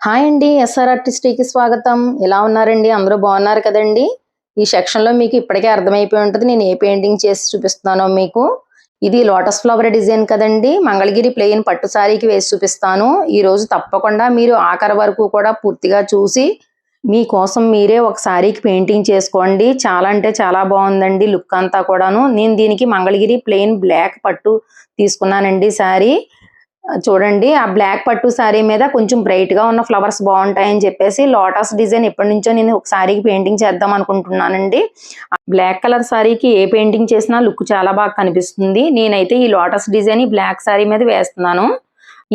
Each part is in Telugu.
హాయ్ అండి ఎస్ఆర్ ఆర్టిస్ట్కి స్వాగతం. ఎలా ఉన్నారండి? అందరూ బాగున్నారు కదండి? ఈ సెక్షన్లో మీకు ఇప్పటికే అర్థమైపోయి ఉంటుంది. నేను ఏ పెయింటింగ్ చేసి చూపిస్తున్నానో మీకు. ఇది లోటస్ ఫ్లవర్ డిజైన్ కదండి. మంగళగిరి ప్లెయిన్ పట్టు సారీకి వేసి చూపిస్తాను. ఈరోజు తప్పకుండా మీరు ఆఖరి వరకు కూడా పూర్తిగా చూసి మీకోసం మీరే ఒక సారీకి పెయింటింగ్ చేసుకోండి. చాలా అంటే చాలా బాగుందండి లుక్ అంతా కూడాను. నేను దీనికి మంగళగిరి ప్లెయిన్ బ్లాక్ పట్టు తీసుకున్నానండి సారీ. చూడండి ఆ బ్లాక్ పట్టు శారీ మీద కొంచెం బ్రైట్గా ఉన్న ఫ్లవర్స్ బాగుంటాయని చెప్పేసి లోటస్ డిజైన్ ఎప్పటి నుంచో నేను ఒక శారీకి పెయింటింగ్ చేద్దాం అనుకుంటున్నానండి. బ్లాక్ కలర్ శారీకి ఏ పెయింటింగ్ చేసినా లుక్ చాలా బాగా కనిపిస్తుంది. నేనైతే ఈ లోటస్ డిజైన్ ఈ బ్లాక్ శారీ మీద వేస్తున్నాను.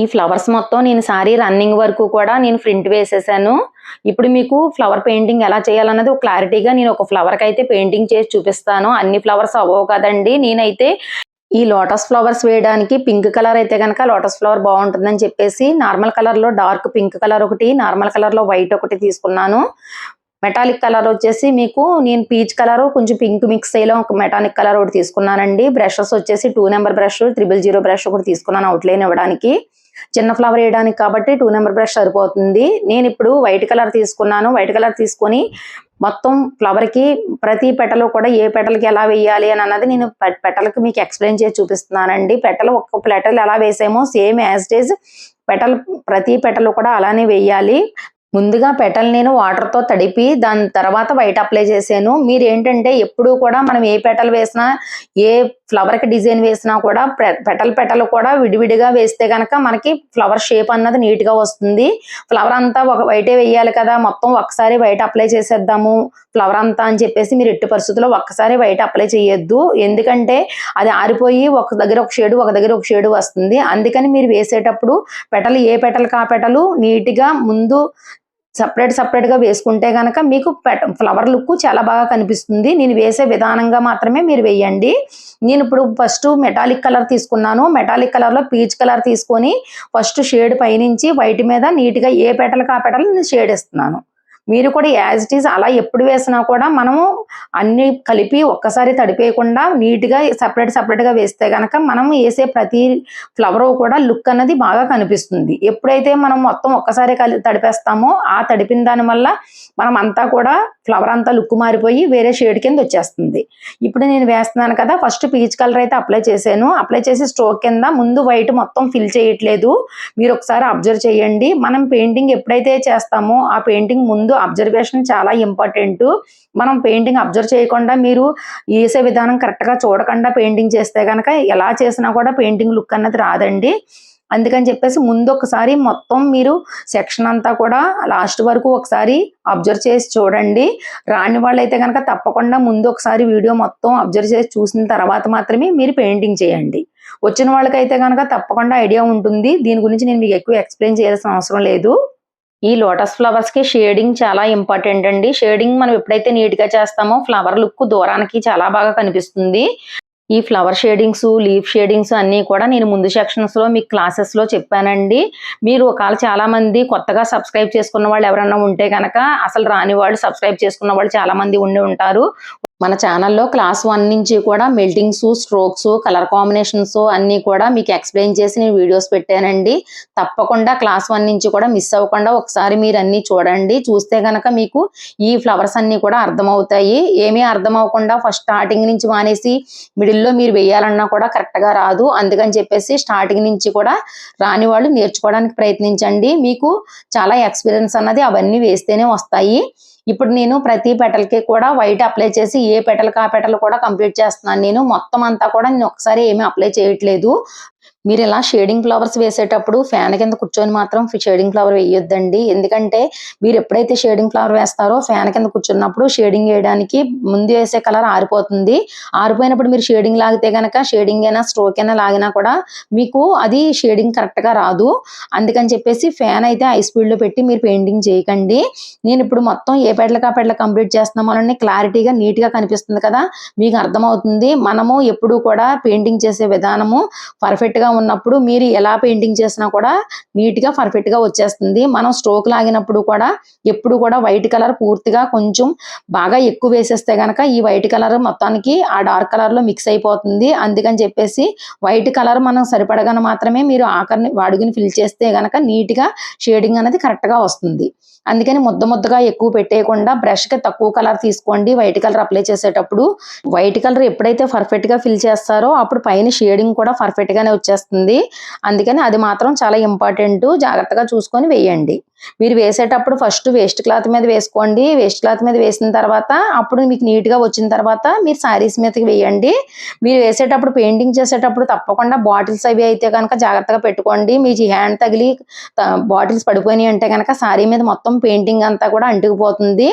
ఈ ఫ్లవర్స్ మొత్తం నేను సారీ రన్నింగ్ వరకు కూడా నేను ప్రింట్ వేసేసాను. ఇప్పుడు మీకు ఫ్లవర్ పెయింటింగ్ ఎలా చేయాలన్నది ఒక క్లారిటీగా నేను ఒక ఫ్లవర్కి అయితే పెయింటింగ్ చేసి చూపిస్తాను. అన్ని ఫ్లవర్స్ అవ్వవు కదండి. నేనైతే ఈ లోటస్ ఫ్లవర్స్ వేయడానికి పింక్ కలర్ అయితే కనుక లోటస్ ఫ్లవర్ బాగుంటుందని చెప్పేసి నార్మల్ కలర్లో డార్క్ పింక్ కలర్ ఒకటి నార్మల్ కలర్లో వైట్ ఒకటి తీసుకున్నాను. మెటాలిక్ కలర్ వచ్చేసి మీకు నేను పీచ్ కలర్ కొంచెం పింక్ మిక్స్ అయ్యేలా ఒక మెటాలిక్ కలర్ ఒకటి తీసుకున్నానండి. బ్రషెస్ వచ్చేసి two number brush triple zero brush ఒకటి తీసుకున్నాను అవుట్లైన్ ఇవ్వడానికి. చిన్న ఫ్లవర్ వేయడానికి కాబట్టి టూ నెంబర్ బ్రష్ సరిపోతుంది. నేను ఇప్పుడు వైట్ కలర్ తీసుకున్నాను. వైట్ కలర్ తీసుకొని మొత్తం ఫ్లవర్కి ప్రతి పెటలో కూడా ఏ పెటలకి ఎలా వేయాలి అని అన్నది నేను పె- మీకు ఎక్స్ప్లెయిన్ చేసి చూపిస్తున్నానండి. పెటలు ఒక్క పెటలు ఎలా వేసామో సేమ్ యాజ్ డేజ్ పెటల్ ప్రతి పెటలు కూడా అలానే వేయాలి. ముందుగా పెటల్ నేను వాటర్తో తడిపి దాని తర్వాత వైట్ అప్లై చేశాను. మీరు ఏంటంటే ఎప్పుడు కూడా మనం ఏ పెటల్ వేసినా ఏ ఫ్లవర్కి డిజైన్ వేసినా కూడా పె- పెటల్ పెటల్ కూడా విడివిడిగా వేస్తే కనుక మనకి ఫ్లవర్ షేప్ అన్నది నీట్గా వస్తుంది. ఫ్లవర్ అంతా ఒక వైటే వేయాలి కదా మొత్తం ఒకసారి వైట్ అప్లై చేసేద్దాము. ఫ్లవర్ అంతా అని చెప్పేసి మీరు ఎట్టి పరిస్థితుల్లో ఒక్కసారి వైట్ అప్లై చేయొద్దు. ఎందుకంటే అది ఆరిపోయి ఒక దగ్గర ఒక షేడు ఒక దగ్గర ఒక షేడు వస్తుంది. అందుకని మీరు వేసేటప్పుడు పెటలు ఏ పెటలు కా పెటలు నీట్గా ముందు సపరేట్ సపరేట్గా వేసుకుంటే కనుక మీకు ఫ్లవర్ లుక్ చాలా బాగా కనిపిస్తుంది. నేను వేసే విధానంగా మాత్రమే మీరు వేయండి. నేను ఇప్పుడు ఫస్ట్ మెటాలిక్ కలర్ తీసుకున్నాను. మెటాలిక్ కలర్లో పీచ్ కలర్ తీసుకొని ఫస్ట్ షేడ్ పైనుంచి వైట్ మీద నీట్గా ఏ పెటలకు ఆ పెటలు నేను షేడ్ ఇస్తున్నాను మీరు కూడా యాజ్ ఇట్ ఈస్ అలా ఎప్పుడు వేసినా కూడా మనము అన్ని కలిపి ఒక్కసారి తడిపేయకుండా నీట్గా సపరేట్ సపరేట్గా వేస్తే కనుక మనం వేసే ప్రతి ఫ్లవర్ కూడా లుక్ అన్నది బాగా కనిపిస్తుంది. ఎప్పుడైతే మనం మొత్తం ఒక్కసారి కలి తడిపేస్తామో ఆ తడిపిన దాని వల్ల మనం అంతా కూడా ఫ్లవర్ అంతా లుక్ మారిపోయి వేరే షేడ్ కింద వచ్చేస్తుంది. ఇప్పుడు నేను వేస్తున్నాను కదా ఫస్ట్ పీచ్ కలర్ అయితే అప్లై చేశాను. అప్లై చేసి స్ట్రోక్ కింద ముందు వైట్ మొత్తం ఫిల్ చేయట్లేదు. మీరు ఒకసారి అబ్జర్వ్ చేయండి. మనం పెయింటింగ్ ఎప్పుడైతే చేస్తామో ఆ పెయింటింగ్ ముందు అబ్జర్వేషన్ చాలా ఇంపార్టెంట్ మనం పెయింటింగ్ అబ్జర్వ్ చేయకుండా మీరు వేసే విధానం కరెక్ట్గా చూడకుండా పెయింటింగ్ చేస్తే కనుక ఎలా చేసినా కూడా పెయింటింగ్ లుక్ అన్నది రాదండి. అందుకని చెప్పేసి ముందు ఒకసారి మొత్తం మీరు సెక్షన్ అంతా కూడా లాస్ట్ వరకు ఒకసారి అబ్జర్వ్ చేసి చూడండి. రాని వాళ్ళైతే కనుక తప్పకుండా ముందు ఒకసారి వీడియో మొత్తం అబ్జర్వ్ చేసి చూసిన తర్వాత మాత్రమే మీరు పెయింటింగ్ చేయండి. వచ్చిన వాళ్ళకైతే కనుక తప్పకుండా ఐడియా ఉంటుంది. దీని గురించి నేను మీకు ఎక్కువ ఎక్స్ప్లెయిన్ చేయాల్సిన అవసరం లేదు. ఈ లోటస్ ఫ్లవర్స్కి షేడింగ్ చాలా ఇంపార్టెంట్ అండి. షేడింగ్ మనం ఎప్పుడైతే నీట్గా చేస్తామో ఫ్లవర్ లుక్ దూరానికి చాలా బాగా కనిపిస్తుంది. ఈ ఫ్లవర్ షేడింగ్స్ లీఫ్ షేడింగ్స్ అన్నీ కూడా నేను ముందు సెక్షన్స్లో లో మీకు క్లాసెస్లో చెప్పానండి. మీరు ఒకవేళ చాలా మంది కొత్తగా సబ్స్క్రైబ్ చేసుకున్న వాళ్ళు ఎవరైనా ఉంటే కనుక అసలు రాని వాళ్ళు సబ్స్క్రైబ్ చేసుకున్న వాళ్ళు చాలా మంది ఉండి ఉంటారు. మన ఛానల్లో క్లాస్ వన్ నుంచి కూడా మెల్టింగ్స్ స్ట్రోక్స్ కలర్ కాంబినేషన్స్ అన్నీ కూడా మీకు ఎక్స్ప్లెయిన్ చేసి నేను వీడియోస్ పెట్టానండి. తప్పకుండా క్లాస్ వన్ నుంచి కూడా మిస్ అవ్వకుండా ఒకసారి మీరు అన్నీ చూడండి. చూస్తే కనుక మీకు ఈ ఫ్లవర్స్ అన్నీ కూడా అర్థమవుతాయి. ఏమీ అర్థం అవ్వకుండా ఫస్ట్ స్టార్టింగ్ నుంచి మానేసి మిడిల్లో మీరు వేయాలన్నా కూడా కరెక్ట్గా రాదు. అందుకని చెప్పేసి స్టార్టింగ్ నుంచి కూడా రాని వాళ్ళు నేర్చుకోవడానికి ప్రయత్నించండి. మీకు చాలా ఎక్స్పీరియన్స్ అన్నది అవన్నీ వేస్తేనే వస్తాయి. ఇప్పుడు నేను ప్రతి పెటల్కి కూడా వైట్ అప్లై చేసి ఏ పెటల్ ఆ పెటల్ కూడా కంప్లీట్ చేస్తున్నాను. నేను మొత్తం అంతా కూడా నేను ఒకసారి ఏమీ అప్లై చేయట్లేదు. మీరు ఇలా షేడింగ్ ఫ్లవర్స్ వేసేటప్పుడు ఫ్యాన్ కింద కూర్చొని మాత్రం షేడింగ్ ఫ్లవర్ వేయొద్దండి. ఎందుకంటే మీరు ఎప్పుడైతే షేడింగ్ ఫ్లవర్ వేస్తారో ఫ్యాన్ కింద కూర్చున్నప్పుడు షేడింగ్ వేయడానికి ముందు వేసే కలర్ ఆరిపోతుంది. ఆరిపోయినప్పుడు మీరు షేడింగ్ లాగితే గనక షేడింగ్ అయినా స్ట్రోక్ అయినా లాగినా కూడా మీకు అది షేడింగ్ కరెక్ట్గా రాదు. అందుకని చెప్పేసి ఫ్యాన్ అయితే హై స్పీడ్లో పెట్టి మీరు పెయింటింగ్ చేయకండి. నేను ఇప్పుడు మొత్తం ఏ ఆ పెడల కంప్లీట్ చేస్తున్నామో అని క్లారిటీగా నీట్గా కనిపిస్తుంది కదా. మీకు అర్థమవుతుంది. మనము ఎప్పుడు కూడా పెయింటింగ్ చేసే విధానము పర్ఫెక్ట్గా ఉన్నప్పుడు మీరు ఎలా పెయింటింగ్ చేసినా కూడా నీట్గా పర్ఫెక్ట్గా వచ్చేస్తుంది. మనం స్ట్రోక్ లాగినప్పుడు కూడా ఎప్పుడు కూడా వైట్ కలర్ పూర్తిగా కొంచెం బాగా ఎక్కువ వేసేస్తే కనుక ఈ వైట్ కలర్ మొత్తానికి ఆ డార్క్ కలర్లో మిక్స్ అయిపోతుంది. అందుకని చెప్పేసి వైట్ కలర్ మనం సరిపడగానే మాత్రమే మీరు ఆఖరిని వాడుగుని ఫిల్ చేస్తే కనుక నీట్గా షేడింగ్ అనేది కరెక్ట్గా వస్తుంది. అందుకని ముద్ద ముద్దగా ఎక్కువ పెట్టేయకుండా బ్రష్కి తక్కువ కలర్ తీసుకోండి. వైట్ కలర్ అప్లై చేసేటప్పుడు వైట్ కలర్ ఎప్పుడైతే పర్ఫెక్ట్గా ఫిల్ చేస్తారో అప్పుడు పైన షేడింగ్ కూడా పర్ఫెక్ట్గానే వచ్చేస్తుంది. అందుకని అది మాత్రం చాలా ఇంపార్టెంట్ జాగ్రత్తగా చూసుకొని వేయండి. మీరు వేసేటప్పుడు ఫస్ట్ వేస్ట్ క్లాత్ మీద వేసుకోండి. వేస్ట్ క్లాత్ మీద వేసిన తర్వాత అప్పుడు మీకు నీట్గా వచ్చిన తర్వాత మీరు శారీస్ మీదకి వేయండి. మీరు వేసేటప్పుడు పెయింటింగ్ చేసేటప్పుడు తప్పకుండా బాటిల్స్ అవి అయితే కనుక జాగ్రత్తగా పెట్టుకోండి. మీ హ్యాండ్ తగిలి బాటిల్స్ పడిపోయినాయి అంటే కనుక శారీ మీద మొత్తం పెయింటింగ్ అంతా కూడా అంటుకుపోతుంది.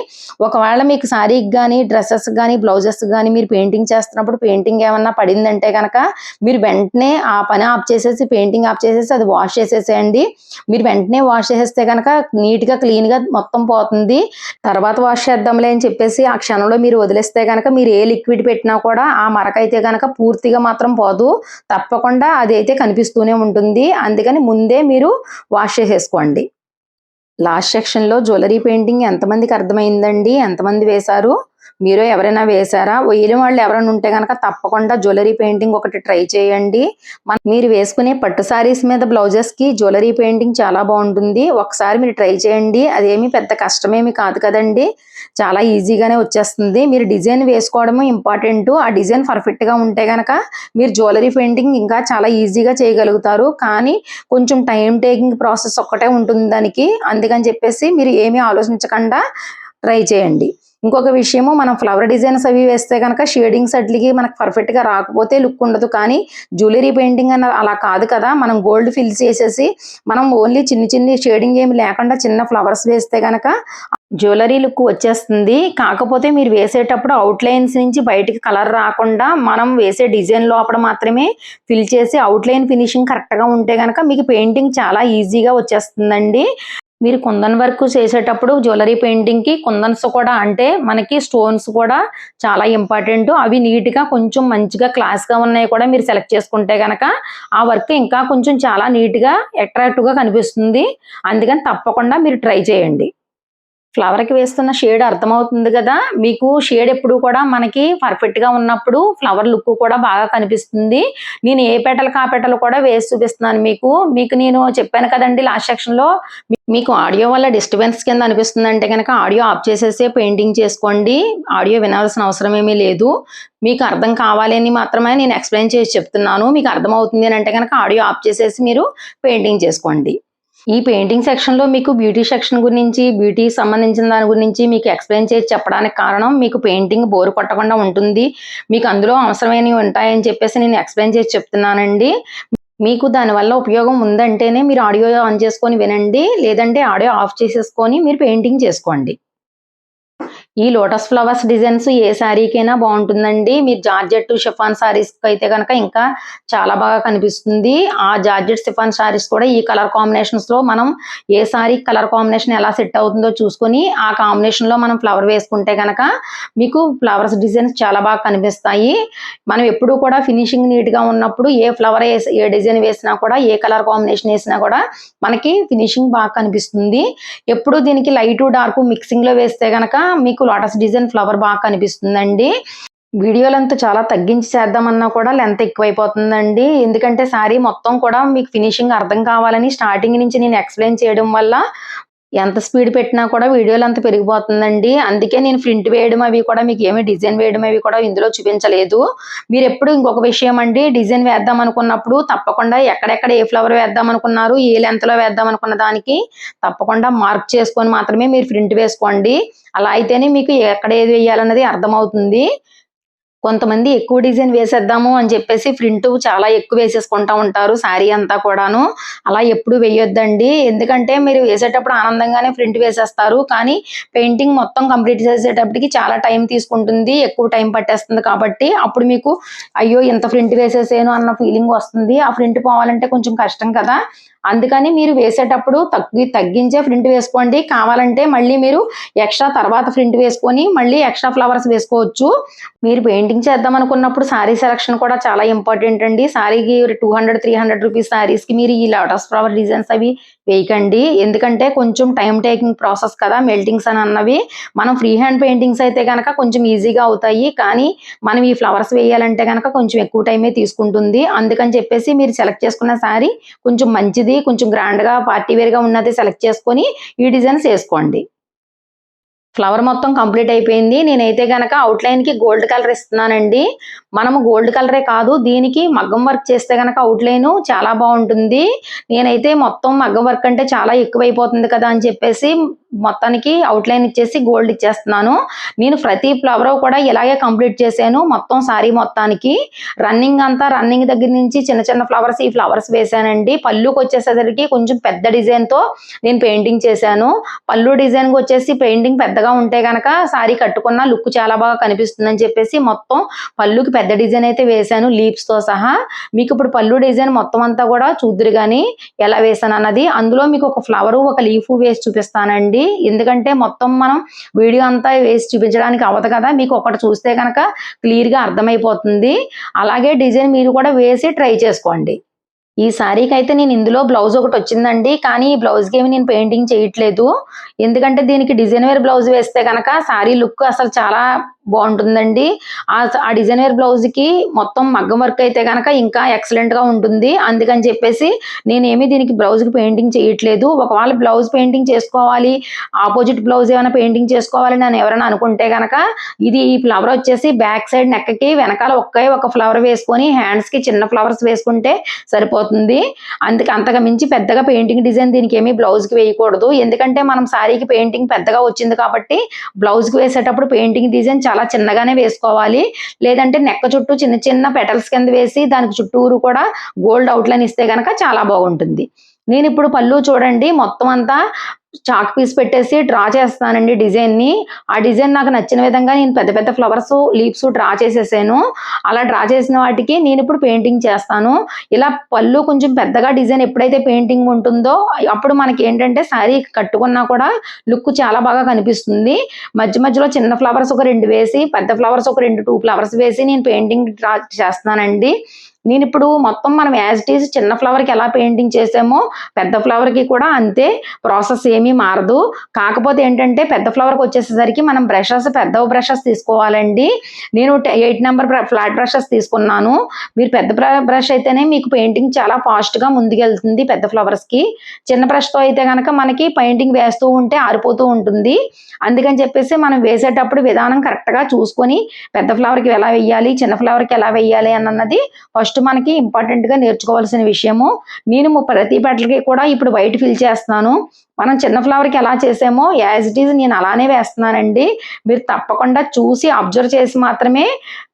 ఒకవేళ మీకు శారీకి కానీ డ్రెస్సెస్ కానీ బ్లౌజెస్ కానీ మీరు పెయింటింగ్ చేస్తున్నప్పుడు పెయింటింగ్ ఏమన్నా పడిందంటే కనుక మీరు వెంటనే ఆ పని ఆఫ్ చేసేసి పెయింటింగ్ ఆఫ్ చేసేసి అది వాష్ చేసేసేయండి. మీరు వెంటనే వాష్ చేసేస్తే కనుక నీట్గా క్లీన్గా మొత్తం పోతుంది. తర్వాత వాష్ చేద్దాంలే అని చెప్పేసి ఆ క్షణంలో మీరు వదిలేస్తే కనుక మీరు ఏ లిక్విడ్ పెట్టినా కూడా ఆ మరక అయితే కనుక పూర్తిగా మాత్రం పోదు. తప్పకుండా అది అయితే కనిపిస్తూనే ఉంటుంది. అందుకని ముందే మీరు వాష్ చేసేసుకోండి. లాస్ట్ సెక్షన్లో జ్యువెలరీ పెయింటింగ్ ఎంతమందికి అర్థమైందండి? ఎంతమంది వేశారు? మీరు ఎవరైనా వేశారా? వేయని వాళ్ళు ఎవరైనా ఉంటే కనుక తప్పకుండా జ్యువెలరీ పెయింటింగ్ ఒకటి ట్రై చేయండి. మన- మీరు వేసుకునే పట్టు సారీస్ మీద బ్లౌజెస్కి జ్యువెలరీ పెయింటింగ్ చాలా బాగుంటుంది. ఒకసారి మీరు ట్రై చేయండి. అదేమి పెద్ద కష్టమేమి కాదు కదండి. చాలా ఈజీగానే వచ్చేస్తుంది. మీరు డిజైన్ వేసుకోవడము ఇంపార్టెంట్. ఆ డిజైన్ పర్ఫెక్ట్గా ఉంటే గనక మీరు జ్యువెలరీ పెయింటింగ్ ఇంకా చాలా ఈజీగా చేయగలుగుతారు. కానీ కొంచెం టైం టేకింగ్ ప్రాసెస్ ఒక్కటే ఉంటుంది దానికి. అందుకని చెప్పేసి మీరు ఏమీ ఆలోచించకుండా ట్రై చేయండి. ఇంకొక విషయము మనం ఫ్లవర్ డిజైన్స్ అవి వేస్తే కనుక షేడింగ్స్ అట్లకి మనకు పర్ఫెక్ట్గా రాకపోతే లుక్ ఉండదు. కానీ జ్యువెలరీ పెయింటింగ్ అన్న అలా కాదు కదా. మనం గోల్డ్ ఫిల్ చేసేసి మనం ఓన్లీ చిన్ని చిన్ని షేడింగ్ ఏమి లేకుండా చిన్న ఫ్లవర్స్ వేస్తే కనుక జ్యువెలరీ లుక్ వచ్చేస్తుంది. కాకపోతే మీరు వేసేటప్పుడు అవుట్ లైన్స్ నుంచి బయటికి కలర్ రాకుండా మనం వేసే డిజైన్ లోపల మాత్రమే ఫిల్ చేసి అవుట్ లైన్ ఫినిషింగ్ కరెక్ట్గా ఉంటే కనుక మీకు పెయింటింగ్ చాలా ఈజీగా వచ్చేస్తుందండి. మీరు కుందన్ వర్క్ చేసేటప్పుడు జ్యువెలరీ పెయింటింగ్కి కుందన్స్ కూడా అంటే మనకి స్టోన్స్ కూడా చాలా ఇంపార్టెంట్. అవి నీట్గా కొంచెం మంచిగా క్లాస్గా ఉన్నాయి కూడా మీరు సెలెక్ట్ చేసుకుంటే గనక ఆ వర్క్ ఇంకా కొంచెం చాలా నీట్గా కనిపిస్తుంది. అందుకని తప్పకుండా మీరు ట్రై చేయండి. ఫ్లవర్కి వేస్తున్న షేడ్ అర్థమవుతుంది కదా? మీకు షేడ్ ఎప్పుడు కూడా మనకి పర్ఫెక్ట్గా ఉన్నప్పుడు ఫ్లవర్ లుక్ కూడా బాగా కనిపిస్తుంది. నేను ఏ పెటల్ కా పెటలు కూడా వేసి చూపిస్తున్నాను మీకు. మీకు నేను చెప్పాను కదండి లాస్ట్ సెక్షన్లో మీకు ఆడియో వల్ల డిస్టర్బెన్స్ కింద అనిపిస్తుంది అంటే కనుక ఆడియో ఆఫ్ చేసేసే పెయింటింగ్ చేసుకోండి. ఆడియో వినాల్సిన అవసరం ఏమీ లేదు. మీకు అర్థం కావాలి అని మాత్రమే నేను ఎక్స్ప్లెయిన్ చేసి చెప్తున్నాను. మీకు అర్థమవుతుంది అని అంటే కనుక ఆడియో ఆఫ్ చేసేసి మీరు పెయింటింగ్ చేసుకోండి. ఈ పెయింటింగ్ సెక్షన్లో మీకు బ్యూటీ సెక్షన్ గురించి బ్యూటీ సంబంధించిన దాని గురించి మీకు ఎక్స్ప్లెయిన్ చేసి చెప్పడానికి కారణం మీకు పెయింటింగ్ బోరు కొట్టకుండా ఉంటుంది. మీకు అందులో అవసరమైనవి ఉంటాయని చెప్పేసి నేను ఎక్స్ప్లెయిన్ చేసి చెప్తున్నానండి. మీకు దానివల్ల ఉపయోగం ఉందంటేనే మీరు ఆడియో ఆన్ చేసుకొని వినండి. లేదంటే ఆడియో ఆఫ్ చేసేసుకొని మీరు పెయింటింగ్ చేసుకోండి. ఈ లోటస్ ఫ్లవర్స్ డిజైన్స్ ఏ శారీకైనా బాగుంటుందండి. మీరు జార్జెట్ షిఫాన్ శారీస్ అయితే కనుక ఇంకా చాలా బాగా కనిపిస్తుంది. ఆ జార్జెట్ షిఫాన్ శారీస్ కూడా ఈ కలర్ కాంబినేషన్స్లో మనం ఏ శారీ కలర్ కాంబినేషన్ ఎలా సెట్ అవుతుందో చూసుకొని ఆ కాంబినేషన్లో మనం ఫ్లవర్ వేసుకుంటే కనుక మీకు ఫ్లవర్స్ డిజైన్స్ చాలా బాగా కనిపిస్తాయి. మనం ఎప్పుడు కూడా ఫినిషింగ్ నీట్గా ఉన్నప్పుడు ఏ ఫ్లవర్ ఏ డిజైన్ వేసినా కూడా ఏ కలర్ కాంబినేషన్ వేసినా కూడా మనకి ఫినిషింగ్ బాగా కనిపిస్తుంది. ఎప్పుడు దీనికి లైట్ డార్క్ మిక్సింగ్లో వేస్తే గనక మీకు లోటస్ డిజైన్ ఫ్లవర్ బాగా కనిపిస్తుందండి. వీడియో లెంత్ చాలా తగ్గించి చేద్దామన్నా కూడా లెంత్ ఎక్కువైపోతుందండి. ఎందుకంటే శారీ మొత్తం కూడా మీకు ఫినిషింగ్ అర్థం కావాలని స్టార్టింగ్ నుంచి నేను ఎక్స్ప్లెయిన్ చేయడం వల్ల ఎంత స్పీడ్ పెట్టినా కూడా వీడియోలు అంత పెరిగిపోతుందండి. అందుకే నేను ప్రింట్ వేయడం అవి కూడా మీకు ఏమి డిజైన్ వేయడం అవి కూడా ఇందులో చూపించలేదు. మీరు ఎప్పుడు ఇంకొక విషయం అండి డిజైన్ వేద్దాం అనుకున్నప్పుడు తప్పకుండా ఎక్కడెక్కడ ఏ ఫ్లవర్ వేద్దాం అనుకున్నారు ఏ లెంత్లో వేద్దాం అనుకున్న దానికి తప్పకుండా మార్క్ చేసుకొని మాత్రమే మీరు ప్రింట్ వేసుకోండి. అలా అయితేనే మీకు ఎక్కడ ఏది వేయాలన్నది అర్థమవుతుంది. కొంతమంది ఎక్కువ డిజైన్ వేసేద్దాము అని చెప్పేసి ప్రింట్ చాలా ఎక్కువ వేసేసుకుంటా ఉంటారు శారీ అంతా కూడాను. అలా ఎప్పుడు వేయొద్దండి. ఎందుకంటే మీరు వేసేటప్పుడు ఆనందంగానే ప్రింట్ వేసేస్తారు. కానీ పెయింటింగ్ మొత్తం కంప్లీట్ చేసేటప్పటికి చాలా టైం తీసుకుంటుంది ఎక్కువ టైం పట్టేస్తుంది కాబట్టి అప్పుడు మీకు అయ్యో ఇంత ప్రింట్ వేసేసాను అన్న ఫీలింగ్ వస్తుంది. ఆ ప్రింట్ పోవాలంటే కొంచెం కష్టం కదా. అందుకని మీరు వేసేటప్పుడు తగ్గి తగ్గించే ప్రింట్ వేసుకోండి. కావాలంటే మళ్ళీ మీరు ఎక్స్ట్రా తర్వాత ప్రింట్ వేసుకొని మళ్ళీ ఎక్స్ట్రా ఫ్లవర్స్ వేసుకోవచ్చు. మీరు పెయింటింగ్ చేద్దాం అనుకున్నప్పుడు శారీ సెలక్షన్ కూడా చాలా ఇంపార్టెంట్ అండి. శారీకి two hundred three hundred rupees శారీస్కి మీరు ఈ లోటస్ ఫ్లవర్ డిజైన్స్ అవి వేయకండి. ఎందుకంటే కొంచెం టైం టేకింగ్ ప్రాసెస్ కదా మెల్టింగ్స్ అని అన్నవి. మనం ఫ్రీ హ్యాండ్ పెయింటింగ్స్ అయితే కనుక కొంచెం ఈజీగా అవుతాయి. కానీ మనం ఈ ఫ్లవర్స్ వేయాలంటే కనుక కొంచెం ఎక్కువ టైమే తీసుకుంటుంది. అందుకని చెప్పేసి మీరు సెలెక్ట్ చేసుకున్న శారీ కొంచెం మంచిది కొంచెం గ్రాండ్గా పార్టీ వేర్గా ఉన్నది సెలెక్ట్ చేసుకొని ఈ డిజైన్స్ వేసుకోండి. ఫ్లవర్ మొత్తం కంప్లీట్ అయిపోయింది. నేనైతే గనక అవుట్లైన్కి గోల్డ్ కలర్ ఇస్తున్నానండి. మనము గోల్డ్ కలరే కాదు దీనికి మగ్గం వర్క్ చేస్తే గనక అవుట్లైన్ చాలా బాగుంటుంది. నేనైతే మొత్తం మగ్గం వర్క్ అంటే చాలా ఎక్కువైపోతుంది కదా అని చెప్పేసి మొత్తానికి అవుట్లైన్ ఇచ్చేసి గోల్డ్ ఇచ్చేస్తున్నాను. నేను ప్రతి ఫ్లవర్ కూడా ఇలాగే కంప్లీట్ చేశాను మొత్తం సారీ మొత్తానికి. రన్నింగ్ అంతా రన్నింగ్ దగ్గర నుంచి చిన్న చిన్న ఫ్లవర్స్ ఈ ఫ్లవర్స్ వేసానండి పళ్ళుకి వచ్చేసరికి కొంచెం పెద్ద డిజైన్తో నేను పెయింటింగ్ చేశాను. పళ్ళు డిజైన్ వచ్చేసి పెయింటింగ్ పెద్దగా ఉంటే గనక సారీ కట్టుకున్న లుక్ చాలా బాగా కనిపిస్తుందని చెప్పేసి మొత్తం పళ్ళుకి పెద్ద డిజైన్ అయితే వేశాను లీవ్స్తో సహా. మీకు ఇప్పుడు పళ్ళు డిజైన్ మొత్తం అంతా కూడా చూద్దరు కానీ ఎలా వేసాను అన్నది. అందులో మీకు ఒక ఫ్లవర్ ఒక లీఫ్ వేసి చూపిస్తానండి. ఎందుకంటే మొత్తం మనం వీడియో అంతా వేసి చూపించడానికి అవ్వదు కదా. మీకు ఒకటి చూస్తే కనుక క్లియర్గా అర్థమైపోతుంది. అలాగే డిజైన్ మీరు కూడా వేసి ట్రై చేసుకోండి. ఈ శారీకి అయితే నేను ఇందులో బ్లౌజ్ ఒకటి వచ్చిందండి. కానీ ఈ బ్లౌజ్కి ఏమి నేను పెయింటింగ్ చేయట్లేదు. ఎందుకంటే దీనికి డిజైన్ వేర్ బ్లౌజ్ వేస్తే కనుక శారీ లుక్ అసలు చాలా బాగుంటుందండి. ఆ ఆ డిజైన్ వేర్ బ్లౌజ్కి మొత్తం మగ్గం వర్క్ అయితే కనుక ఇంకా ఎక్సలెంట్గా ఉంటుంది. అందుకని చెప్పేసి నేనేమి దీనికి బ్లౌజ్కి పెయింటింగ్ చేయట్లేదు. ఒకవేళ బ్లౌజ్ పెయింటింగ్ చేసుకోవాలి ఆపోజిట్ బ్లౌజ్ ఏమైనా పెయింటింగ్ చేసుకోవాలి నేను ఎవరైనా అనుకుంటే గనక ఇది ఈ ఫ్లవర్ వచ్చేసి బ్యాక్ సైడ్ నెక్కకి వెనకాల ఒక్కే ఒక ఫ్లవర్ వేసుకొని హ్యాండ్స్కి చిన్న ఫ్లవర్స్ వేసుకుంటే సరిపోతుంది. అందుకే అంతగా మించి పెద్దగా పెయింటింగ్ డిజైన్ దీనికి ఏమీ బ్లౌజ్కి వేయకూడదు. ఎందుకంటే మనం శారీకి పెయింటింగ్ పెద్దగా వచ్చింది కాబట్టి బ్లౌజ్కి వేసేటప్పుడు పెయింటింగ్ డిజైన్ చాలా చిన్నగానే వేసుకోవాలి. లేదంటే నెక్క చుట్టూ చిన్న చిన్న పెటల్స్ కింద వేసి దానికి చుట్టూరు కూడా గోల్డ్ అవుట్లైన్ ఇస్తే గనక చాలా బాగుంటుంది. నేను ఇప్పుడు పళ్ళు చూడండి. మొత్తం అంతా చాక్ పీస్ పెట్టేసి డ్రా చేస్తానండి డిజైన్ని. ఆ డిజైన్ నాకు నచ్చిన విధంగా నేను పెద్ద పెద్ద ఫ్లవర్స్ లీవ్స్ డ్రా చేసేసాను. అలా డ్రా చేసిన వాటికి నేను ఇప్పుడు పెయింటింగ్ చేస్తాను. ఇలా పళ్ళు కొంచెం పెద్దగా డిజైన్ ఎప్పుడైతే పెయింటింగ్ ఉంటుందో అప్పుడు మనకి ఏంటంటే శారీ కట్టుకున్నా కూడా లుక్ చాలా బాగా కనిపిస్తుంది. మధ్య మధ్యలో చిన్న ఫ్లవర్స్ ఒక రెండు వేసి పెద్ద ఫ్లవర్స్ ఒక రెండు టూ ఫ్లవర్స్ వేసి నేను పెయింటింగ్ డ్రా చేస్తానండి నేను ఇప్పుడు మొత్తం మనం యాజ్ ఇట్ ఈజ్ చిన్న ఫ్లవర్కి ఎలా పెయింటింగ్ చేసామో పెద్ద ఫ్లవర్కి కూడా అంతే ప్రాసెస్ ఏమీ మారదు. కాకపోతే ఏంటంటే పెద్ద ఫ్లవర్కి వచ్చేసరికి మనం బ్రషెస్ పెద్ద బ్రషెస్ తీసుకోవాలండి. నేను ఎయిట్ నెంబర్ ఫ్లాట్ బ్రషెస్ తీసుకున్నాను. మీరు పెద్ద బ్రష్ అయితేనే మీకు పెయింటింగ్ చాలా ఫాస్ట్గా ముందుకెళ్తుంది పెద్ద ఫ్లవర్స్కి. చిన్న బ్రష్తో అయితే కనుక మనకి పెయింటింగ్ వేస్తూ ఉంటే ఆరిపోతూ ఉంటుంది. అందుకని చెప్పేసి మనం వేసేటప్పుడు విధానం కరెక్ట్గా చూసుకొని పెద్ద ఫ్లవర్కి ఎలా వేయాలి చిన్న ఫ్లవర్కి ఎలా వేయాలి అన్నది ఫస్ట్ ఫస్ట్ మనకి ఇంపార్టెంట్గా నేర్చుకోవాల్సిన విషయము. నేను ప్రతి బట్టలకి కూడా ఇప్పుడు వైట్ ఫిల్ చేస్తున్నాను. మనం చిన్న ఫ్లవర్కి ఎలా చేసామో యాజ్ ఇట్ ఈజ్ నేను అలానే వేస్తున్నానండి. మీరు తప్పకుండా చూసి అబ్జర్వ్ చేసి మాత్రమే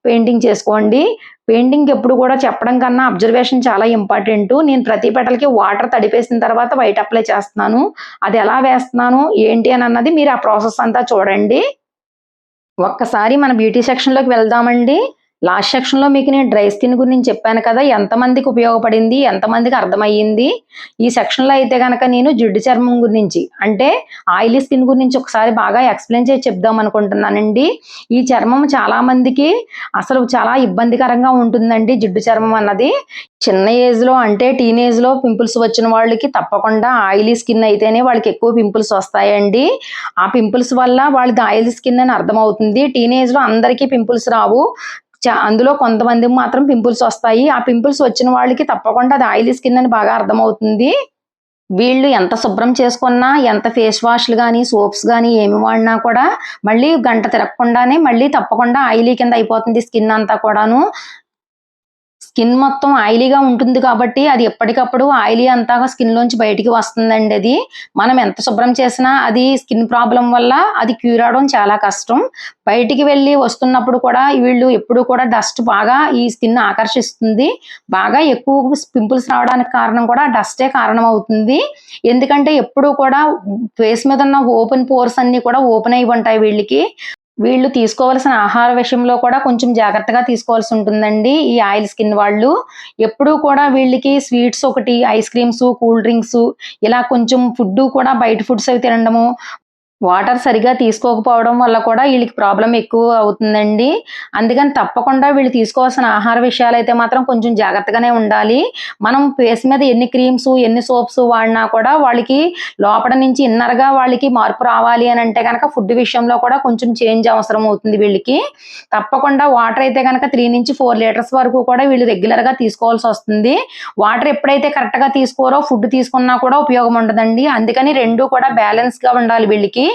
పెయింటింగ్ చేసుకోండి. పెయింటింగ్ ఎప్పుడు కూడా చెప్పడం కన్నా అబ్జర్వేషన్ చాలా ఇంపార్టెంట్. నేను ప్రతి పెటల్కి వాటర్ తడిపేసిన తర్వాత వైట్ అప్లై చేస్తున్నాను. అది ఎలా వేస్తున్నాను? ఏంటి అని అన్నది మీరు ఆ ప్రాసెస్ అంతా చూడండి. ఒక్కసారి మన బ్యూటీ సెక్షన్లోకి వెళ్దామండి. లాస్ట్ సెక్షన్లో మీకు నేను డ్రై స్కిన్ గురించి చెప్పాను కదా ఎంతమందికి ఉపయోగపడింది ఎంతమందికి అర్థమయ్యింది? ఈ సెక్షన్లో అయితే కనుక నేను జిడ్డు చర్మం గురించి అంటే ఆయిలీ స్కిన్ గురించి ఒకసారి బాగా ఎక్స్ప్లెయిన్ చేసి చెప్దాం అనుకుంటున్నానండి. ఈ చర్మం చాలా మందికి అసలు చాలా ఇబ్బందికరంగా ఉంటుందండి జిడ్డు చర్మం అన్నది. చిన్న ఏజ్లో అంటే టీనేజ్లో పింపుల్స్ వచ్చిన వాళ్ళకి తప్పకుండా ఆయిలీ స్కిన్ అయితేనే వాళ్ళకి ఎక్కువ పింపుల్స్ వస్తాయండి. ఆ పింపుల్స్ వల్ల వాళ్ళది ఆయిలీ స్కిన్ అని అర్థమవుతుంది. టీనేజ్లో అందరికీ పింపుల్స్ రావు. అందులో కొంతమంది మాత్రం పింపుల్స్ వస్తాయి. ఆ పింపుల్స్ వచ్చిన వాళ్ళకి తప్పకుండా అది ఆయిలీ స్కిన్ అని బాగా అర్థమవుతుంది. వీళ్ళు ఎంత శుభ్రం చేసుకున్నా ఎంత ఫేస్ వాష్లు కానీ సోప్స్ కానీ ఏమి వాడినా కూడా మళ్ళీ గంట తిరగకుండానే మళ్ళీ తప్పకుండా ఆయిలీ కింద అయిపోతుంది స్కిన్ అంతా కూడాను. స్కిన్ మొత్తం ఆయిలీగా ఉంటుంది కాబట్టి అది ఎప్పటికప్పుడు ఆయిలీ అంతా స్కిన్ లోంచి బయటికి వస్తుందండి అది. మనం ఎంత శుభ్రం చేసినా అది స్కిన్ ప్రాబ్లం వల్ల అది క్యూర్ అవడం చాలా కష్టం. బయటికి వెళ్ళి వస్తున్నప్పుడు కూడా వీళ్ళు ఎప్పుడు కూడా డస్ట్ బాగా ఈ స్కిన్ ఆకర్షిస్తుంది. బాగా ఎక్కువ పింపుల్స్ రావడానికి కారణం కూడా డస్టే కారణం అవుతుంది ఎందుకంటే ఎప్పుడు కూడా ఫేస్ మీద ఉన్న ఓపెన్ పోర్స్ అన్ని కూడా ఓపెన్ అయి ఉంటాయి వీళ్ళకి. వీళ్ళు తీసుకోవాల్సిన ఆహార విషయంలో కూడా కొంచెం జాగ్రత్తగా తీసుకోవాల్సి ఉంటుందండి ఈ ఆయిల్ స్కిన్ వాళ్ళు. ఎప్పుడూ కూడా వీళ్ళకి స్వీట్స్ ఒకటి ఐస్ క్రీమ్స్ కూల్ డ్రింక్స్ ఇలా కొంచెం ఫుడ్ కూడా బయట ఫుడ్స్ అవి తినడము వాటర్ సరిగా తీసుకోకపోవడం వల్ల కూడా వీళ్ళకి ప్రాబ్లం ఎక్కువ అవుతుందండి. అందుకని తప్పకుండా వీళ్ళు తీసుకోవాల్సిన ఆహార విషయాలు అయితే మాత్రం కొంచెం జాగ్రత్తగానే ఉండాలి. మనం ఫేస్ మీద ఎన్ని క్రీమ్స్ ఎన్ని సోప్స్ వాడినా కూడా వాళ్ళకి లోపల నుంచి ఇన్నర్గా వాళ్ళకి మార్పు రావాలి అని అంటే కనుక ఫుడ్ విషయంలో కూడా కొంచెం చేంజ్ అవసరం అవుతుంది వీళ్ళకి. తప్పకుండా వాటర్ అయితే కనుక త్రీ నుంచి ఫోర్ లీటర్స్ వరకు కూడా వీళ్ళు రెగ్యులర్గా తీసుకోవాల్సి వస్తుంది. వాటర్ ఎప్పుడైతే కరెక్ట్గా తీసుకోరో ఫుడ్ తీసుకున్నా కూడా ఉపయోగం ఉండదండి. అందుకని రెండు కూడా బ్యాలెన్స్గా ఉండాలి వీళ్ళకి.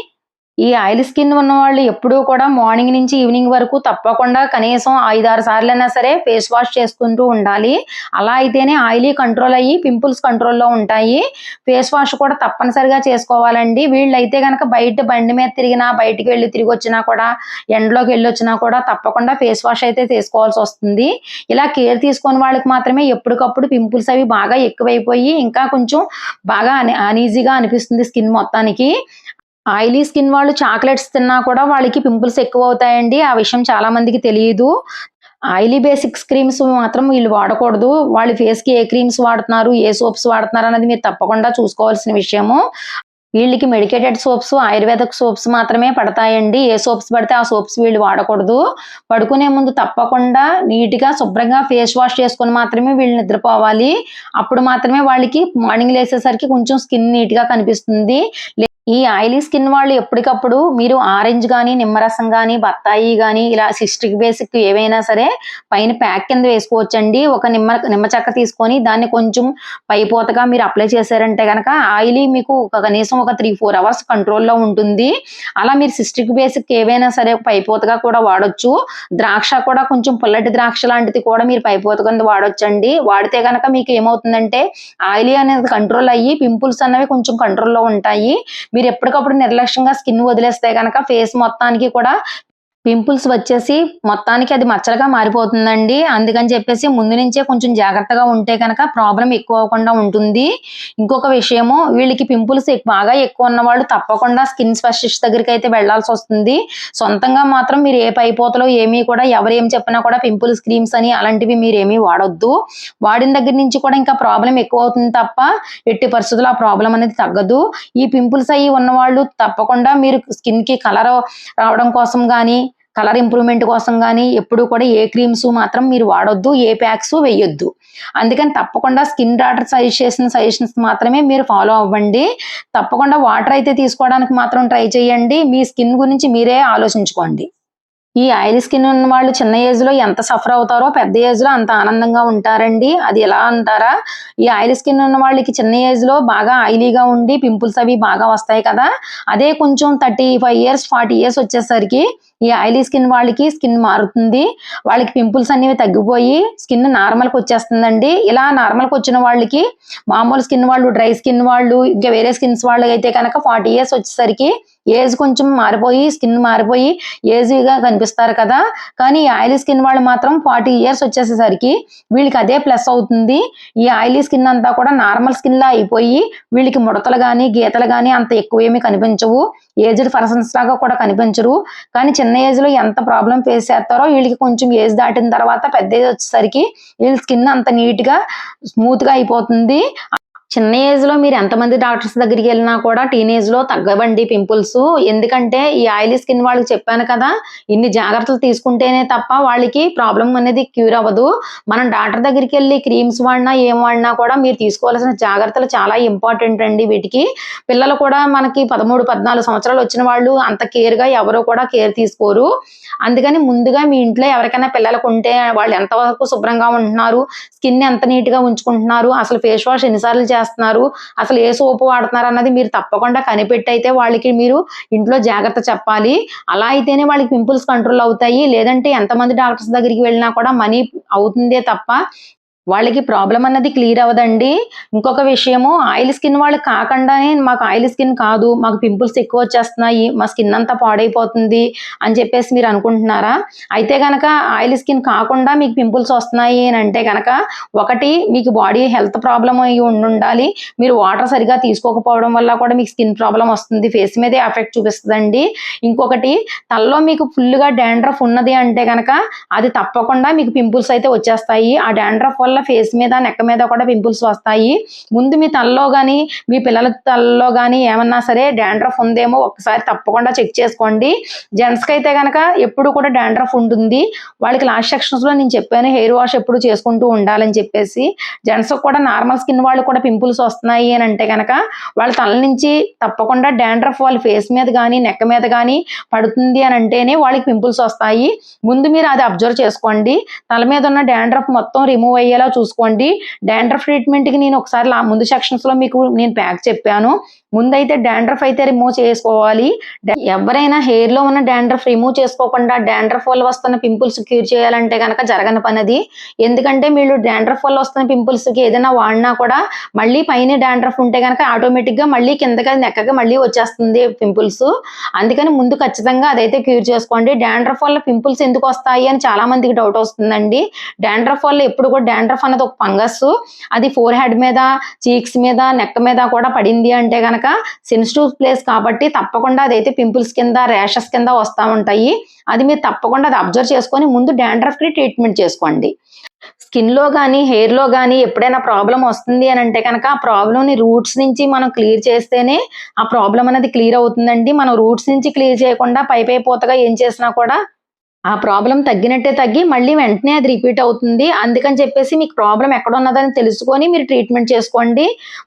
ఈ ఆయిల్ స్కిన్ ఉన్న వాళ్ళు ఎప్పుడూ కూడా మార్నింగ్ నుంచి ఈవినింగ్ వరకు తప్పకుండా కనీసం ఐదారు సార్లైనా సరే ఫేస్ వాష్ చేసుకుంటూ ఉండాలి. అలా అయితేనే ఆయిలీ కంట్రోల్ అయ్యి పింపుల్స్ కంట్రోల్లో ఉంటాయి. ఫేస్ వాష్ కూడా తప్పనిసరిగా చేసుకోవాలండి. వీళ్ళైతే కనుక బయట బండి మీద తిరిగినా బయటికి వెళ్ళి తిరిగి వచ్చినా కూడా ఎండలోకి వెళ్ళి వచ్చినా కూడా తప్పకుండా ఫేస్ వాష్ అయితే తీసుకోవాల్సి వస్తుంది. ఇలా కేర్ తీసుకుని వాళ్ళకి మాత్రమే ఎప్పటికప్పుడు పింపుల్స్ అవి బాగా ఎక్కువైపోయి ఇంకా కొంచెం బాగా అనీజీగా అనిపిస్తుంది స్కిన్ మొత్తానికి. ఆయిలీ స్కిన్ వాళ్ళు చాక్లెట్స్ తిన్నా కూడా వాళ్ళకి పింపుల్స్ ఎక్కువ అవుతాయండి ఆ విషయం చాలా మందికి తెలియదు. ఆయిలీ బేసిక్స్ క్రీమ్స్ మాత్రం వీళ్ళు వాడకూడదు. వాళ్ళ ఫేస్కి ఏ క్రీమ్స్ వాడుతున్నారు ఏ సోప్స్ వాడుతున్నారు అనేది మీరు తప్పకుండా చూసుకోవాల్సిన విషయము. వీళ్ళకి మెడికేటెడ్ సోప్స్ ఆయుర్వేదిక్ సోప్స్ మాత్రమే పడతాయండి. ఏ సోప్స్ పడితే ఆ సోప్స్ వీళ్ళు వాడకూడదు. పడుకునే ముందు తప్పకుండా నీట్గా శుభ్రంగా ఫేస్ వాష్ చేసుకొని మాత్రమే వీళ్ళు నిద్రపోవాలి. అప్పుడు మాత్రమే వాళ్ళకి మార్నింగ్ లేసేసరికి కొంచెం స్కిన్ నీట్గా కనిపిస్తుంది. ఈ ఆయిలీ స్కిన్ వాళ్ళు ఎప్పటికప్పుడు మీరు ఆరెంజ్ కానీ నిమ్మరసం కానీ బత్తాయి కానీ ఇలా సిస్టిక్ బేసిక్ ఏవైనా సరే పైన ప్యాక్ కింద వేసుకోవచ్చండి. ఒక నిమ్మ నిమ్మ చెక్క తీసుకొని దాన్ని కొంచెం పైపోతగా మీరు అప్లై చేశారంటే కనుక ఆయిలీ మీకు కనీసం ఒక త్రీ ఫోర్ అవర్స్ కంట్రోల్లో ఉంటుంది. అలా మీరు సిస్టిక్ బేసిక్ ఏవైనా సరే పైపోతగా కూడా వాడొచ్చు. ద్రాక్ష కూడా కొంచెం పుల్లటి ద్రాక్ష లాంటిది కూడా మీరు పైపోత కింద వాడొచ్చండి. వాడితే కనుక మీకు ఏమవుతుందంటే ఆయిలీ అనేది కంట్రోల్ అయ్యి పింపుల్స్ అనేవి కొంచెం కంట్రోల్లో ఉంటాయి. మీరు మీరు ఎప్పటికప్పుడు నిర్లక్ష్యంగా స్కిన్ వదిలేస్తే కనుక ఫేస్ మొత్తానికి కూడా పింపుల్స్ వచ్చేసి మొత్తానికి అది మచ్చలుగా మారిపోతుందండి. అందుకని చెప్పేసి ముందు నుంచే కొంచెం జాగ్రత్తగా ఉంటే కనుక ప్రాబ్లం ఎక్కువ అవ్వకుండా ఉంటుంది. ఇంకొక విషయము వీళ్ళకి పింపుల్స్ బాగా ఎక్కువ ఉన్న వాళ్ళు తప్పకుండా స్కిన్ స్పెషలిస్ట్ దగ్గరికి అయితే వెళ్ళాల్సి వస్తుంది. సొంతంగా మాత్రం మీరు ఏ పైపోతలో ఏమీ కూడా ఎవరు ఏం చెప్పినా కూడా పింపుల్స్ క్రీమ్స్ అని అలాంటివి మీరు ఏమీ వాడొద్దు. వాడిన దగ్గర నుంచి కూడా ఇంకా ప్రాబ్లం ఎక్కువ అవుతుంది తప్ప ఎట్టి పరిస్థితుల్లో ఆ ప్రాబ్లం అనేది తగ్గదు. ఈ పింపుల్స్ అయ్యి ఉన్న వాళ్ళు తప్పకుండా మీరు స్కిన్కి కలర్ రావడం కోసం కానీ కలర్ ఇంప్రూవ్మెంట్ కోసం కానీ ఎప్పుడు కూడా ఏ క్రీమ్స్ మాత్రం మీరు వాడొద్దు ఏ ప్యాక్స్ వేయొద్దు. అందుకని తప్పకుండా స్కిన్ డాక్టర్ సజెస్ట్ చేసిన సజెషన్స్ మాత్రమే మీరు ఫాలో అవ్వండి. తప్పకుండా వాటర్ అయితే తీసుకోవడానికి మాత్రం ట్రై చేయండి. మీ స్కిన్ గురించి మీరే ఆలోచించుకోండి. ఈ ఆయిల్ స్కిన్ ఉన్న వాళ్ళు చిన్న ఏజ్లో ఎంత సఫర్ అవుతారో పెద్ద ఏజ్లో అంత ఆనందంగా ఉంటారండి. అది ఎలా అంటారా? ఈ ఆయిల్ స్కిన్ ఉన్న వాళ్ళకి చిన్న ఏజ్లో బాగా ఆయిలీగా ఉండి పింపుల్స్ అవి బాగా వస్తాయి కదా. అదే కొంచెం thirty five years forty years వచ్చేసరికి ఈ ఆయిలీ స్కిన్ వాళ్ళకి స్కిన్ మారుతుంది. వాళ్ళకి పింపుల్స్ అనేవి తగ్గిపోయి స్కిన్ నార్మల్కి వచ్చేస్తుందండి. ఇలా నార్మల్కి వచ్చిన వాళ్ళకి మామూలు స్కిన్ వాళ్ళు డ్రై స్కిన్ వాళ్ళు ఇంకా వేరే స్కిన్స్ వాళ్ళకి అయితే కనుక ఫార్టీ ఇయర్స్ వచ్చేసరికి ఏజ్ కొంచెం మారిపోయి స్కిన్ మారిపోయి ఏజీగా కనిపిస్తారు కదా. కానీ ఈ ఆయిలీ స్కిన్ వాళ్ళు మాత్రం ఫార్టీ ఇయర్స్ వచ్చేసేసరికి వీళ్ళకి అదే ప్లస్ అవుతుంది. ఈ ఆయిలీ స్కిన్ అంతా కూడా నార్మల్ స్కిన్లా అయిపోయి వీళ్ళకి ముడతలు కానీ గీతలు కానీ అంత ఎక్కువ ఏమీ కనిపించవు. ఏజ్డ్ పర్సన్స్ లాగా కూడా కనిపించరు. కానీ చిన్న ఏజ్లో ఎంత ప్రాబ్లం ఫేస్ చేస్తారో వీళ్ళకి కొంచెం ఏజ్ దాటిన తర్వాత పెద్ద ఏజ్ వచ్చేసరికి వీళ్ళ స్కిన్ అంత నీట్గా స్మూత్గా అయిపోతుంది. చిన్న ఏజ్లో మీరు ఎంతమంది డాక్టర్స్ దగ్గరికి వెళ్ళినా కూడా టీనేజ్లో తగ్గవండి పింపుల్స్ ఎందుకంటే ఈ ఆయిలీ స్కిన్ వాళ్ళకి చెప్పాను కదా ఇన్ని జాగ్రత్తలు తీసుకుంటేనే తప్ప వాళ్ళకి ప్రాబ్లం అనేది క్యూర్ అవ్వదు. మనం డాక్టర్ దగ్గరికి వెళ్ళి క్రీమ్స్ వాడినా ఏం వాడినా కూడా మీరు తీసుకోవాల్సిన జాగ్రత్తలు చాలా ఇంపార్టెంట్ అండి వీటికి. పిల్లలు కూడా మనకి పదమూడు పద్నాలుగు సంవత్సరాలు వచ్చిన వాళ్ళు అంత కేర్గా కూడా కేర్ తీసుకోరు. అందుకని ముందుగా మీ ఇంట్లో ఎవరికైనా పిల్లలకు ఉంటే వాళ్ళు ఎంతవరకు శుభ్రంగా ఉంటున్నారు స్కిన్ ఎంత నీట్గా ఉంచుకుంటున్నారు అసలు ఫేస్ వాష్ ఎన్నిసార్లు చేస్తున్నారు. అసలు ఏ సోపు వాడుతున్నారు అన్నది మీరు తప్పకుండా కనిపెట్టి అయితే వాళ్ళకి మీరు ఇంట్లో జాగ్రత్త చెప్పాలి. అలా అయితేనే వాళ్ళకి పింపుల్స్ కంట్రోల్ అవుతాయి. లేదంటే ఎంతమంది డాక్టర్స్ దగ్గరికి వెళ్ళినా కూడా మనీ అవుతుందే తప్ప వాళ్ళకి ప్రాబ్లం అన్నది క్లియర్ అవ్వదండి. ఇంకొక విషయము ఆయిల్ స్కిన్ వాళ్ళకి కాకుండానే మాకు ఆయిల్ స్కిన్ కాదు మాకు పింపుల్స్ ఎక్కువ వచ్చేస్తున్నాయి మా స్కిన్ అంతా పాడైపోతుంది అని చెప్పేసి మీరు అనుకుంటున్నారా? అయితే కనుక ఆయిల్ స్కిన్ కాకుండా మీకు పింపుల్స్ వస్తున్నాయి అని అంటే కనుక ఒకటి మీకు బాడీ హెల్త్ ప్రాబ్లం అయి ఉండాలి మీరు వాటర్ సరిగా తీసుకోకపోవడం వల్ల కూడా మీకు స్కిన్ ప్రాబ్లం వస్తుంది. ఫేస్ మీదే ఎఫెక్ట్ చూపిస్తుందండి. ఇంకొకటి తలలో మీకు ఫుల్గా డాండ్రఫ్ ఉన్నది అంటే కనుక అది తప్పకుండా మీకు పింపుల్స్ అయితే వచ్చేస్తాయి. ఆ డాండ్రఫ్ వల్ల ఫేస్ మీద నెక్క మీద కూడా పింపుల్స్ వస్తాయి. ముందు మీ తలలో కానీ మీ పిల్లల తలలో కానీ ఏమన్నా సరే డాండ్రఫ్ ఉందేమో ఒకసారి తప్పకుండా చెక్ చేసుకోండి. జెంట్స్కి అయితే కనుక ఎప్పుడు కూడా డాండ్రఫ్ ఉంటుంది. వాళ్ళకి లాస్ట్ సెక్షన్స్లో నేను చెప్పాను హెయిర్ వాష్ ఎప్పుడు చేసుకుంటూ ఉండాలని చెప్పేసి. జెంట్స్ కూడా నార్మల్ స్కిన్ వాళ్ళు కూడా పింపుల్స్ వస్తున్నాయి అని అంటే కనుక వాళ్ళ తల నుంచి తప్పకుండా డాండ్రఫ్ వాళ్ళ ఫేస్ మీద కానీ నెక్క మీద కానీ పడుతుంది అని అంటేనే వాళ్ళకి పింపుల్స్ వస్తాయి. ముందు మీరు అది అబ్జర్వ్ చేసుకోండి. తల మీద ఉన్న డాండ్రఫ్ మొత్తం రిమూవ్ అయ్యేలా చూసుకోండి. డాండ్రఫ్ ట్రీట్మెంట్కి నేను ఒకసారి ముందు ముందు సెక్షన్స్లో మీకు నేను ప్యాక్ చెప్పాను. ముందైతే డాండ్రఫ్ అయితే రిమూవ్ చేసుకోవాలి. ఎవరైనా హెయిర్లో ఉన్న డాండ్రఫ్ రిమూవ్ చేసుకోకుండా డాండ్రఫ్ వల్ల వస్తున్న పింపుల్స్ క్యూర్ చేయాలంటే కనుక జరగని పని అది ఎందుకంటే మీరు డాండ్రఫ్ వల్ల వస్తున్న పింపుల్స్కి ఏదైనా వాడినా కూడా మళ్ళీ పైన డాండ్రఫ్ ఉంటే కనుక ఆటోమేటిక్గా మళ్ళీ కిందకి నెక్కగా మళ్ళీ వచ్చేస్తుంది పింపుల్స్ అందుకని ముందు ఖచ్చితంగా అదైతే క్యూర్ చేసుకోండి. డాండ్రఫ్ వల్ల పింపుల్స్ ఎందుకు వస్తాయి అని చాలా మందికి డౌట్ వస్తుందండి. డాండ్రఫ్ వల్ల ఎప్పుడు కూడా డాండ్రఫ్ అన్నది ఒక ఫంగస్. అది ఫోర్ హెడ్ మీద చీక్స్ మీద నెక్ మీద కూడా పడింది అంటే గనక సెన్సిటివ్ ప్లేస్ కాబట్టి తప్పకుండా అదైతే పింపుల్స్ కింద ర్యాషెస్ కింద వస్తూ ఉంటాయి. అది మీరు తప్పకుండా అది అబ్జర్వ్ చేసుకొని ముందు డాండ్రఫ్కి ట్రీట్మెంట్ చేసుకోండి. స్కిన్లో కానీ హెయిర్లో కానీ ఎప్పుడైనా ప్రాబ్లం వస్తుంది అని అంటే కనుక ఆ ప్రాబ్లంని రూట్స్ నుంచి మనం క్లియర్ చేస్తేనే ఆ ప్రాబ్లం అనేది క్లియర్ అవుతుందండి. మనం రూట్స్ నుంచి క్లియర్ చేయకుండా పై పోతగా ఏం చేసినా కూడా ఆ ప్రాబ్లం తగ్గినట్టే తగ్గి మళ్ళీ వెంటనే అది రిపీట్ అవుతుంది. అందుకని చెప్పేసి మీకు ప్రాబ్లం ఎక్కడ ఉన్నదని తెలుసుకొని మీరు ట్రీట్మెంట్ చేసుకోండి.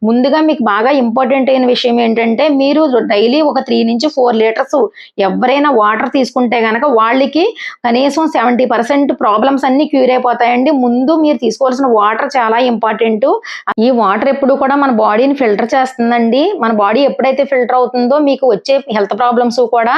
ముందుగా మీకు బాగా ఇంపార్టెంట్ అయిన విషయం ఏంటంటే మీరు డైలీ ఒక త్రీ నుంచి ఫోర్ లీటర్స్ ఎవరైనా వాటర్ తీసుకుంటే కనుక వాళ్ళకి కనీసం సెవెంటీ పర్సెంట్ ప్రాబ్లమ్స్ అన్ని క్యూర్ అయిపోతాయండి. ముందు మీరు తీసుకోవాల్సిన వాటర్ చాలా ఇంపార్టెంట్. ఈ వాటర్ ఎప్పుడు కూడా మన బాడీని ఫిల్టర్ చేస్తుందండి. మన బాడీ ఎప్పుడైతే ఫిల్టర్ అవుతుందో మీకు వచ్చే హెల్త్ ప్రాబ్లమ్స్ కూడా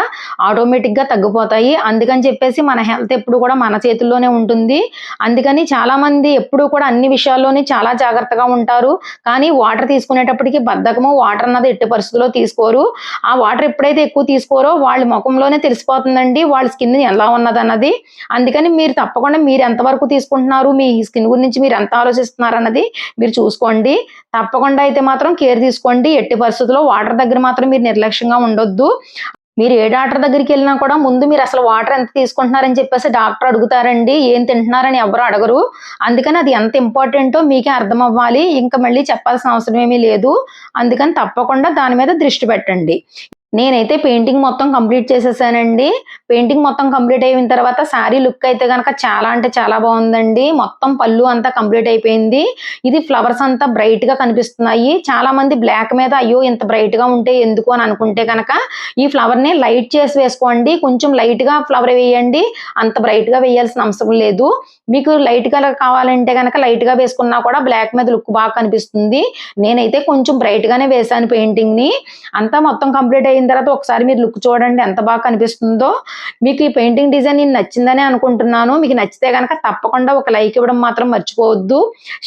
ఆటోమేటిక్గా తగ్గిపోతాయి. అందుకని చెప్పేసి మన హెల్త్ ఎప్పుడు కూడా మన చేతుల్లోనే ఉంటుంది. అందుకని చాలా మంది ఎప్పుడు కూడా అన్ని విషయాల్లోనే చాలా జాగ్రత్తగా ఉంటారు. కానీ వాటర్ తీసుకునేటప్పటికి బద్ధకము వాటర్ అన్నది ఎట్టి పరిస్థితుల్లో తీసుకోరు. ఆ వాటర్ ఎప్పుడైతే ఎక్కువ తీసుకోరో వాళ్ళ ముఖంలోనే తెలిసిపోతుందండి. వాళ్ళ స్కిన్ ఎలా ఉన్నది అన్నది అందుకని మీరు తప్పకుండా మీరు ఎంతవరకు తీసుకుంటున్నారు మీ స్కిన్ గురించి మీరు ఎంత ఆలోచిస్తున్నారు అన్నది మీరు చూసుకోండి. తప్పకుండా అయితే మాత్రం కేర్ తీసుకోండి. ఎట్టి పరిస్థితుల్లో వాటర్ దగ్గర మాత్రం మీరు నిర్లక్ష్యంగా ఉండొద్దు. మీరు ఏ డాక్టర్ దగ్గరికి వెళ్ళినా కూడా ముందు మీరు అసలు వాటర్ ఎంత తీసుకుంటున్నారని చెప్పేసి డాక్టర్ అడుగుతారండి ఏం తింటున్నారని ఎవరు అడగరు. అందుకని అది ఎంత ఇంపార్టెంటో మీకే అర్థం అవ్వాలి ఇంకా మళ్ళీ చెప్పాల్సిన అవసరం ఏమీ లేదు. అందుకని తప్పకుండా దాని మీద దృష్టి పెట్టండి. నేనైతే పెయింటింగ్ మొత్తం కంప్లీట్ చేసేసానండి. పెయింటింగ్ మొత్తం కంప్లీట్ అయిన తర్వాత శారీ లుక్ అయితే కనుక చాలా అంటే చాలా బాగుందండి. మొత్తం పళ్ళు అంతా కంప్లీట్ అయిపోయింది. ఇది ఫ్లవర్స్ అంతా బ్రైట్గా కనిపిస్తున్నాయి. చాలా మంది బ్లాక్ మీద అయ్యో ఇంత బ్రైట్గా ఉంటే ఎందుకు అని అనుకుంటే కనుక ఈ ఫ్లవర్ని లైట్ చేసి వేసుకోండి. కొంచెం లైట్గా ఫ్లవర్ వేయండి. అంత బ్రైట్గా వేయాల్సిన అవసరం లేదు. మీకు లైట్ కలర్ కావాలంటే కనుక లైట్గా వేసుకున్నా కూడా బ్లాక్ మీద లుక్ బాగా కనిపిస్తుంది. నేనైతే కొంచెం బ్రైట్ గానే వేసాను పెయింటింగ్ని. అంతా మొత్తం కంప్లీట్ అయింది. అయిన తర్వాత ఒకసారి మీరు లుక్ చూడండి ఎంత బాగా కనిపిస్తుందో. మీకు ఈ పెయింటింగ్ డిజైన్ నేను నచ్చిందని అనుకుంటున్నాను. మీకు నచ్చితే కనుక తప్పకుండా ఒక లైక్ ఇవ్వడం మాత్రం మర్చిపోవద్దు.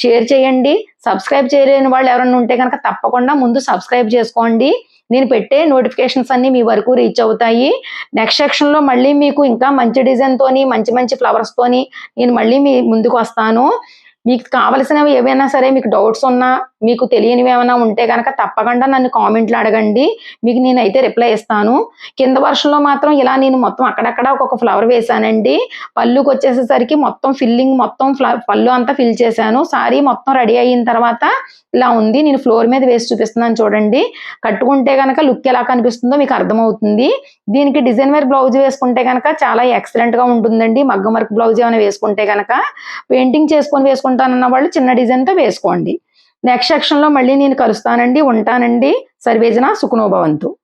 షేర్ చేయండి. సబ్స్క్రైబ్ చేయలేని వాళ్ళు ఎవరైనా ఉంటే కనుక తప్పకుండా ముందు సబ్స్క్రైబ్ చేసుకోండి. నేను పెట్టే నోటిఫికేషన్స్ అన్ని మీ వరకు రీచ్ అవుతాయి. నెక్స్ట్ సెక్షన్లో మళ్ళీ మీకు ఇంకా మంచి డిజైన్తోని మంచి మంచి ఫ్లవర్స్ తోని నేను మళ్ళీ మీ ముందుకు వస్తాను. మీకు కావలసినవి ఏవైనా సరే మీకు డౌట్స్ ఉన్నా మీకు తెలియనివి ఏమైనా ఉంటే కనుక తప్పకుండా నన్ను కామెంట్లు అడగండి. మీకు నేనైతే రిప్లై ఇస్తాను. కింద వర్షంలో మాత్రం ఇలా నేను మొత్తం అక్కడక్కడ ఒక్కొక్క ఫ్లవర్ వేశానండి. పళ్ళుకి వచ్చేసేసరికి మొత్తం ఫిల్లింగ్ మొత్తం పళ్ళు అంతా ఫిల్ చేశాను. సారీ మొత్తం రెడీ అయిన తర్వాత ఇలా ఉంది. నేను ఫ్లోర్ మీద వేసి చూపిస్తున్నాను చూడండి. కట్టుకుంటే కనుక లుక్ ఎలా కనిపిస్తుందో మీకు అర్థమవుతుంది. దీనికి డిజైన్ వేర్ బ్లౌజ్ వేసుకుంటే కనుక చాలా ఎక్సలెంట్గా ఉంటుందండి. మగ్గం వర్క్ బ్లౌజ్ ఏమైనా వేసుకుంటే కనుక పెయింటింగ్ చేసుకొని వేసుకుంటానన్న వాళ్ళు చిన్న డిజైన్తో వేసుకోండి. నెక్స్ట్ సెక్షన్లో మళ్ళీ నేను కలుస్తానండి ఉంటానండి. సర్వేజన సుఖనోభవంతు